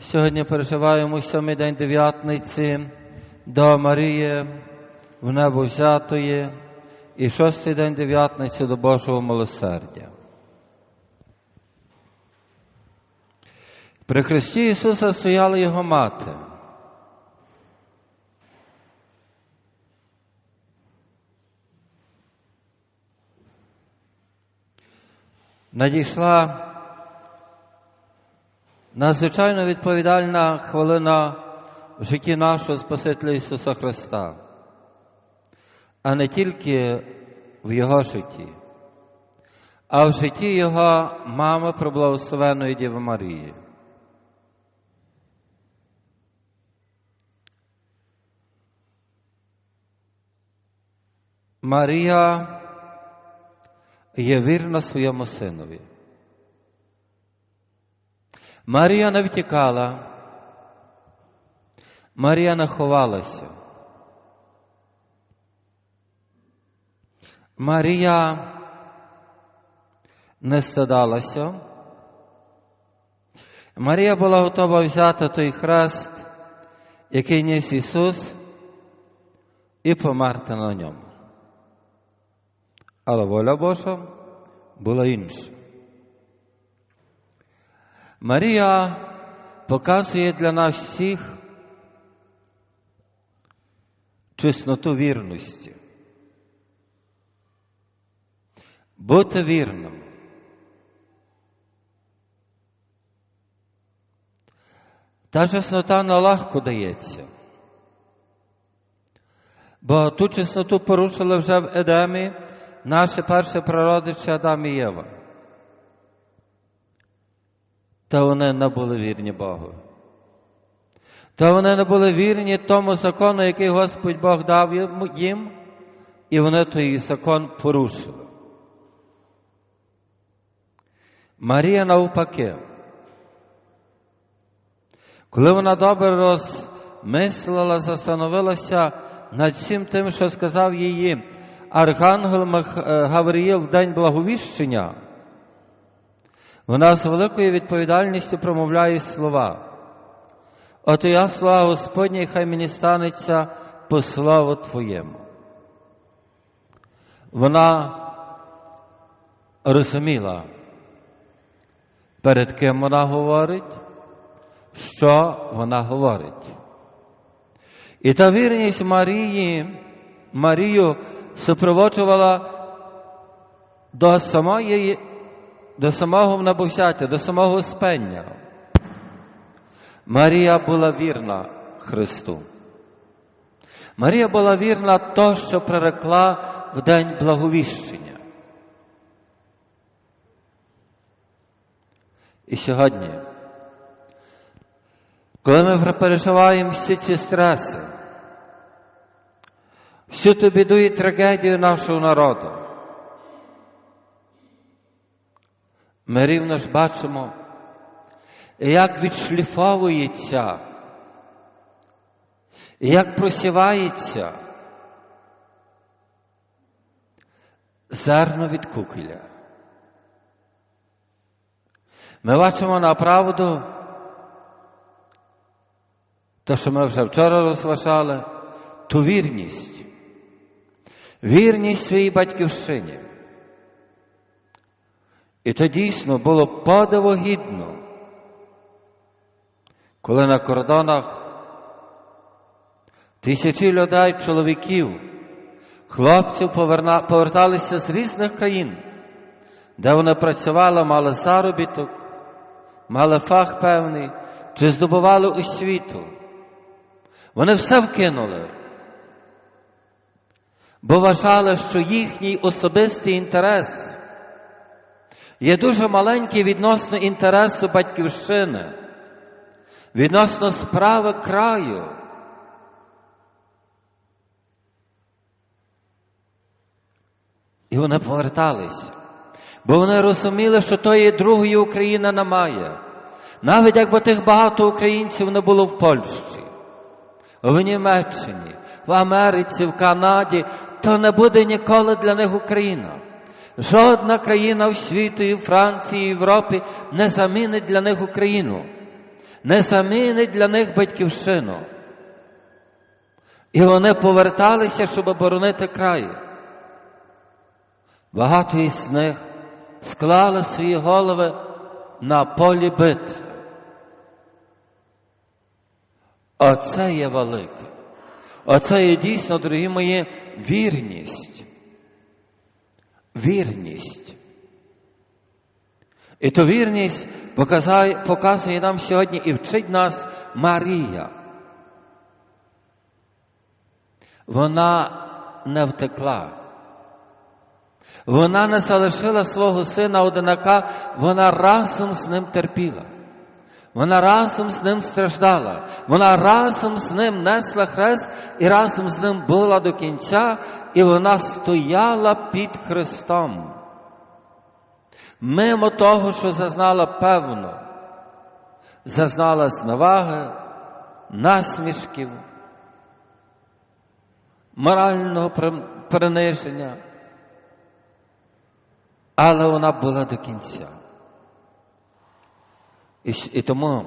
Сьогодні переживаємо сьомий день дев'ятниці до Марії в небо взятої і шостий день дев'ятниці до Божого милосердя. При Христі Ісуса стояла Його мати. Надійшла надзвичайно відповідальна хвилина в житті нашого Спасителя Ісуса Христа, а не тільки в Його житті, а в житті Його мами Проблагословеної Діви Марії. Марія є вірна своєму синові. Марія не втікала, Марія не ховалася. Марія не стидалася. Марія була готова взяти той хрест, який ніс Ісус, і померти на ньому. Але воля Божа була інша. Марія показує для нас всіх чесноту вірності. Бути вірним. Та чеснота нелегко дається. Бо ту чесноту порушили вже в Едемі наші перші прародичі Адам і Єва. Та вони не були вірні Богу. Та вони не були вірні тому закону, який Господь Бог дав їм, і вони той закон порушили. Марія навпаки. Коли вона добре розмислила, застановилася над всім тим, що сказав її Архангел Гавриїл в день благовіщення, вона з великою відповідальністю промовляє слова. От я слава Господня, хай мені станеться по славу Твоєму. Вона розуміла, перед ким вона говорить, що вона говорить. І та вірність Марії, Марію супроводжувала до самої до самого набовзяття, до самого спення. Марія була вірна Христу. Марія була вірна то, що прирекла в день благовіщення. І сьогодні, коли ми переживаємо всі ці стреси, всю ту біду і трагедію нашого народу, ми рівно ж бачимо, як відшліфовується, як просівається зерно від кукіля. Ми бачимо на правду, те, що ми вже вчора розважали, ту вірність, вірність своїй батьківщині. І то дійсно було подивогідно, коли на кордонах тисячі людей, чоловіків, хлопців поверталися з різних країн, де вони працювали, мали заробіток, мали фах певний, чи здобували освіту. Вони все вкинули, бо вважали, що їхній особистий інтерес є дуже маленький відносно інтересу батьківщини, відносно справи краю. І вони поверталися, бо вони розуміли, що тої другої України немає. Навіть якби тих багато українців не було в Польщі, в Німеччині, в Америці, в Канаді, то не буде ніколи для них Україна. Жодна країна в світі, Франції, Європі не замінить для них Україну. не замінить для них батьківщину. І вони поверталися, щоб оборонити край. Багато із них склали свої голови на полі битви. Оце є велике. Оце є дійсно, дорогі мої, вірність. Вірність. І ту вірність показує, показує нам сьогодні і вчить нас Марія. Вона не втекла. Вона не залишила свого сина одинака, вона разом з ним терпіла. Вона разом з ним страждала, вона разом з ним несла хрест і разом з ним була до кінця, і вона стояла під Христом. Мимо того, що зазнала певно, зазнала зневаги, насмішків, морального приниження, але вона була до кінця. І, і тому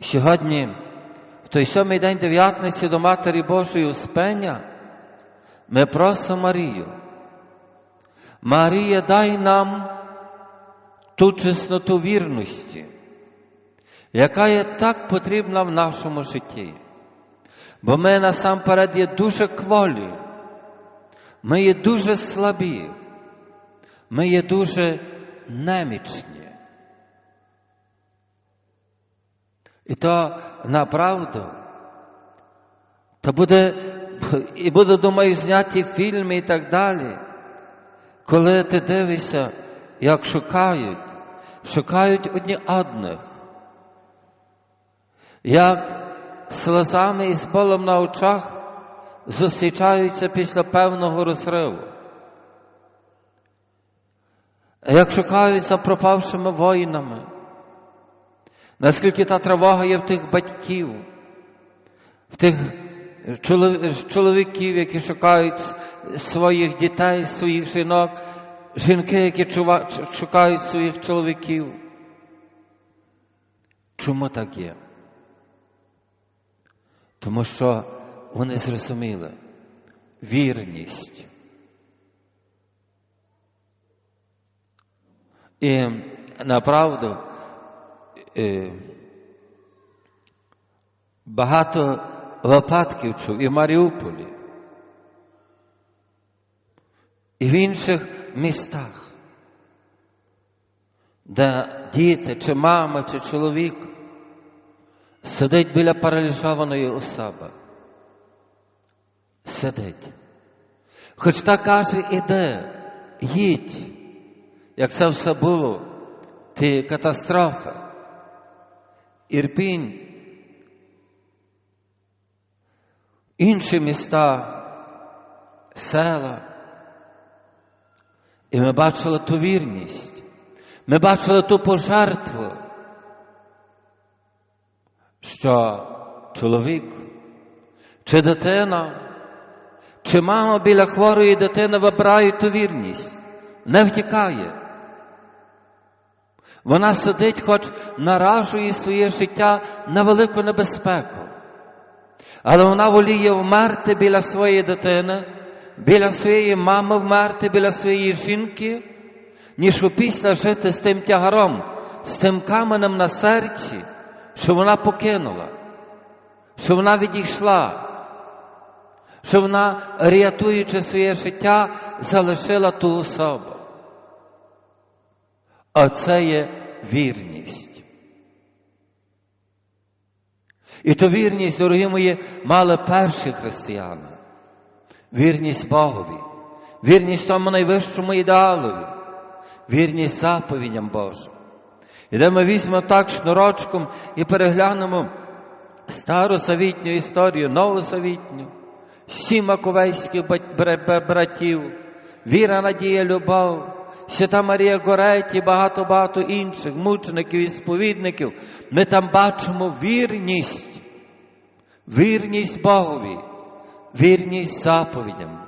сьогодні, в той сьомий день дев'ятниці до Матері Божої Успення, ми просимо Марію. Марія, дай нам ту чесноту вірності, яка є так потрібна в нашому житті. Бо ми насамперед є дуже кволі, ми є дуже слабі, ми є дуже немічні. І то направду, то буде, і буде, думаю, зняті фільми і так далі. Коли ти дивишся, як шукають, шукають одні одних, як слезами і з болем на очах зустрічаються після певного розриву. Як шукають за пропавшими воїнами, наскільки та тривога є в тих батьків, в тих чоловіків, які шукають своїх дітей, своїх жінок, жінки, які шукають своїх чоловіків. Чому так є? Тому що вони зрозуміли вірність. І направду багато випадків чув і в Маріуполі, і в інших містах, де діти, чи мама, чи чоловік сидить біля паралізованої особи. Сидить. Хоч та каже, іде, їдь, як це все було, ті катастрофи, Ірпінь, інші міста, села. І ми бачили ту вірність, ми бачили ту пожертву, що чоловік, чи дитина, чи мама біля хворої дитини вибирає ту вірність, не втікає. Вона сидить, хоч наражує своє життя на велику небезпеку. Але вона воліє вмерти біля своєї дитини, біля своєї мами вмерти, біля своєї жінки, ніж опісля жити з тим тягаром, з тим каменем на серці, що вона покинула, що вона відійшла, що вона, рятуючи своє життя, залишила ту особу. Оце є вірність. І ту вірність, дорогі мої, мали перші християни. Вірність Богові, вірність тому найвищому ідеалові, вірність заповідям Божим. І де ми візьмемо так шнурочком і переглянемо стару завітню історію, нову завітню, сім маковейських братів, віра, надія, любов, Свята Марія Гореті, багато-багато інших мучеників і сповідників, ми там бачимо вірність, вірність Богові, вірність заповідям.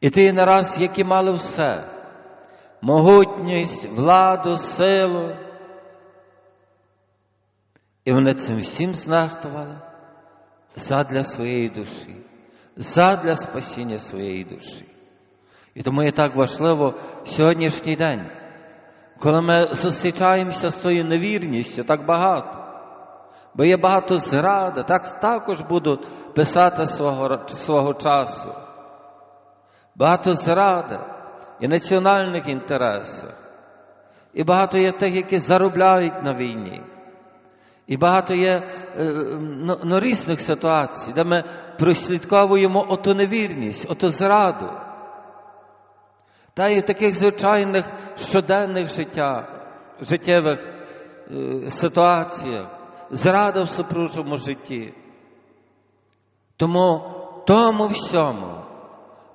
І ті нараз, які мали все, могутність, владу, силу, І вони цим всім знахтували задля своєї душі, задля спасіння своєї душі. І тому є так важливо сьогоднішній день, коли ми зустрічаємося з тою невірністю так багато. Бо є багато зради, так також будуть писати свого, свого часу. Багато зради і національних інтересів. І багато є тих, які заробляють на війні. І багато є е, ну, ну, різних ситуацій, де ми прослідковуємо оту невірність, оту зраду. Та й в таких звичайних щоденних життя, життєвих е, ситуаціях, зрада в супружому житті. Тому тому всьому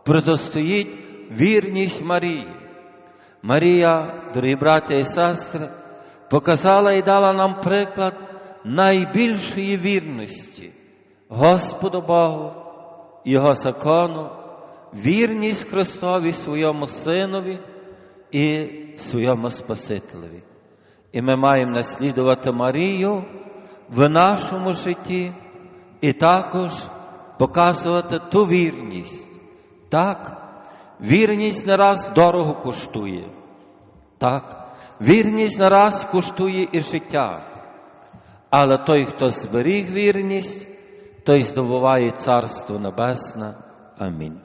протистоїть вірність Марії. Марія, дорогі браття і сестри, показала і дала нам приклад найбільшої вірності Господу Богу, Його закону, вірність Христові своєму Синові і своєму Спасителеві. І ми маємо наслідувати Марію в нашому житті і також показувати ту вірність. Так, вірність не раз дорого коштує. Так, вірність не раз коштує і життя. Але той, хто зберіг вірність, той здобуває Царство Небесне. Амінь.